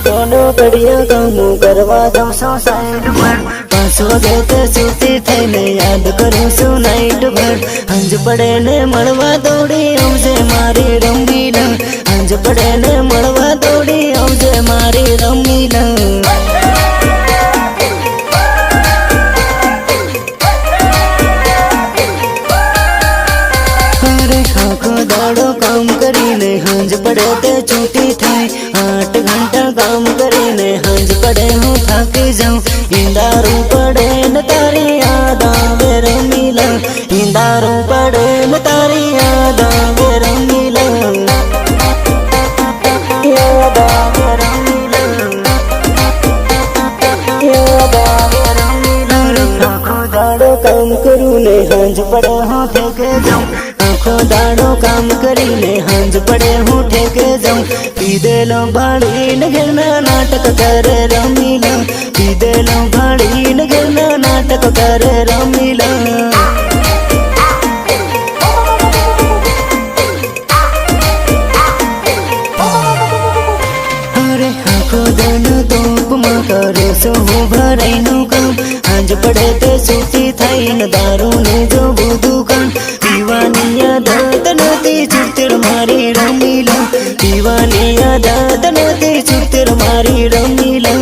દોડો ઘડિયા કામો કરવા દઉં છું સાઈડ પર પાછો વાગે તે સુતી થઈને યાદ કરું છું નાઈટ ભર હંજ પડે ને મળવા દોડી આવજે મારી રમીલા હંજ પડે ને મળવા દોડી આવજે મારી હાંજ પડે તે છૂટી થાય. આઠ ઘંટા કામ કરીને હાંજ પડે હું થાકી જાઉં. ઈંદારું પડે ને તારી યાદ આવે રમીલા ઈંદારું પડે ને તારી યાદ આવે રમીલા યાદ આવે રમીલા યાદ આવે રમીલા આખો દાડો કામ કરું ને હાંજ પડે હું ઠેકે જાઉં. આખો દાડો કામ કરીને હાંજ પડે હું ઠેકે જાઉં પીધેલો ભાડીને ઘરના નાટક કરે રમીલા પીધેલો ભાડીને ઘરના નાટક કરે રમીલા અરે આખો દાડો તોપમાં કરે છો હું ભરાઈનું કામ આજ પડે તે સૂતી થઈને દારૂ ને જો બધું કામ પીવાની આદત નથી ચિડચિડ મારી மாறியாதா தனத்தை சுத்திர மாறி ரம்மிலா